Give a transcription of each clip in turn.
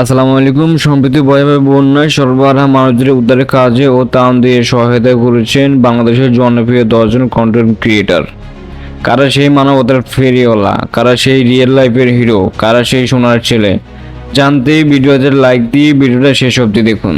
আসসালামু আলাইকুম। সম্প্রতি ভয়াবহ বন্যায় সর্বহারা মানুষদের উদ্ধারের কাজে ও তান দিয়ে সহায়তা করেছেন বাংলাদেশের জনপ্রিয় দশজন কন্টেন্ট ক্রিয়েটার কারা সেই মানবতার ফেরিওয়ালা? কারা সেই রিয়েল লাইফের হিরো কারা সেই সোনার ছেলে? জানতে ভিডিওতে লাইক দিয়ে ভিডিওটা শেষ অব্দি দেখুন।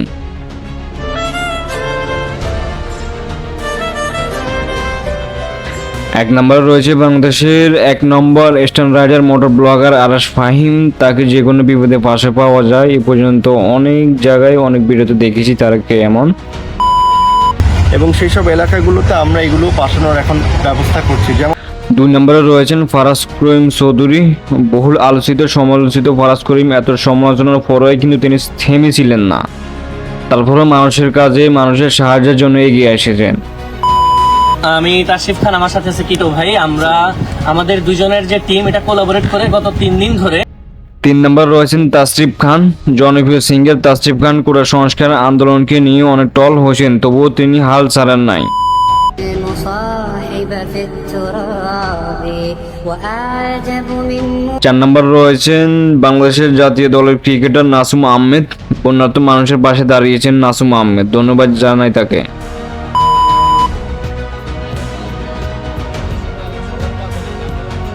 এক নম্বরে রয়েছে বাংলাদেশের এক নম্বর stand rider motor blogger Aras Fahim তাকে যে কোনো বিপদে পাশে পাওয়া যায়। এ পর্যন্ত অনেক জায়গায় অনেক ভিডিওতে দেখেছি তাকে এমন। এবং সেই সব এলাকাগুলোতে আমরা এগুলো পাঠানোর এখন ব্যবস্থা করছি। যেমন দুই নম্বরে রয়েছেন ফারাজ করিম চৌধুরী। বহুল আলোচিত সমালোচিত ফারাজ করিম এত সমালোচনার পরেও কিন্তু তিনি থেমেছিলেন না। তারপরে মানুষের কাজে মানুষের সাহায্যের জন্য এগিয়ে এসেছেন। আমি তাশিফ খান আমার সাথে আছে কিটো ভাই। আমরা আমাদের দুজনের যে টিম এটা কোলাবোরেট করে গত তিন দিন ধরে। তিন নম্বর রয়েছেন তাসরিফ খান, জনপ্রিয় সিঙ্গার তাসরিফ খান কুড়া সংস্কার আন্দোলনকে নিয়ে অনেক টল হয়েছেন, তবুও তিনি হাল ছাড়েন নাই। চার নম্বর রয়েছেন বাংলাদেশের জাতীয় দলের ক্রিকেটার নাসুম আহমেদ। অন্যত মানুষের পাশে দাঁড়িয়েছেন নাসুম আহমেদ। ধন্যবাদ জানাই তাকে।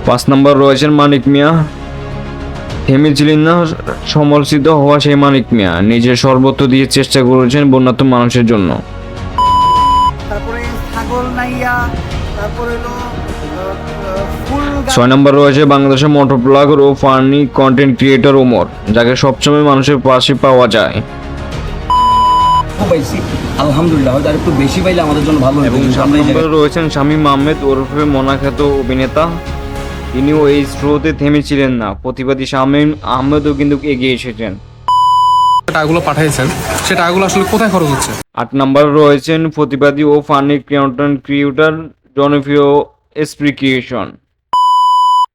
পাঁচ নম্বর রয়েছেন মানিক মিয়া। থেমেছিলেন না সমালোচিত হওয়া সেই মানিক মিয়া। নিজের সর্বত্র দিয়ে চেষ্টা করেছেন বন্যার্থ মানুষের জন্য। ছয় নম্বর রয়েছে বাংলাদেশের মোটর ব্লগার ও ফানি কন্টেন্ট ক্রিয়েটর ওমর যাকে সবসময় মানুষের পাশে পাওয়া যায়। পাইছি আলহামদুলিল্লাহ হয়তো একটু বেশি পাইলে আমাদের জন্য ভালো এবং সাত রয়েছেন শামীম আহমেদ ওরফে মোনাখ্যাত অভিনেতা। তিনিও এই স্রোতে থেমেছিলেন না। প্রতিবাদী শামীম আহমেদও কিন্তু এগিয়ে এসেছেন। টাকাগুলো পাঠিয়েছেন সে টাকাগুলো আসলে কোথায় খরচ হচ্ছে? আট নম্বরে রয়েছেন প্রতিবাদী ও ফানি কন্টেন্ট ক্রিয়েটর জনপ্রিয় এসপ্রি ক্রিয়েশন।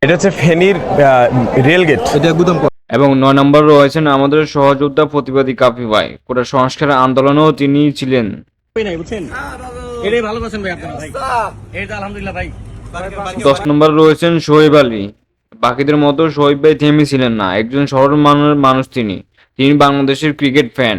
এটা হচ্ছে ফেনীর রেল গেট। এটা একদম এবং নয় নম্বর রয়েছেন আমাদের সহযোদ্ধা প্রতিবাদী কাপি ভাই। কোটা সংস্কার আন্দোলনেও তিনি ছিলেন। বুঝছেন? এটাই ভালো করছেন ভাই আপনারা ভাই। এটা আলহামদুলিল্লাহ ভাই। দশ নম্বর রয়েছেন শোয়েব আলী। বাকিদের মতো শোয়েব ভাই থেমেছিলেন না। একজন সরল মানুষ তিনি। তিনি বাংলাদেশের ক্রিকেট ফ্যান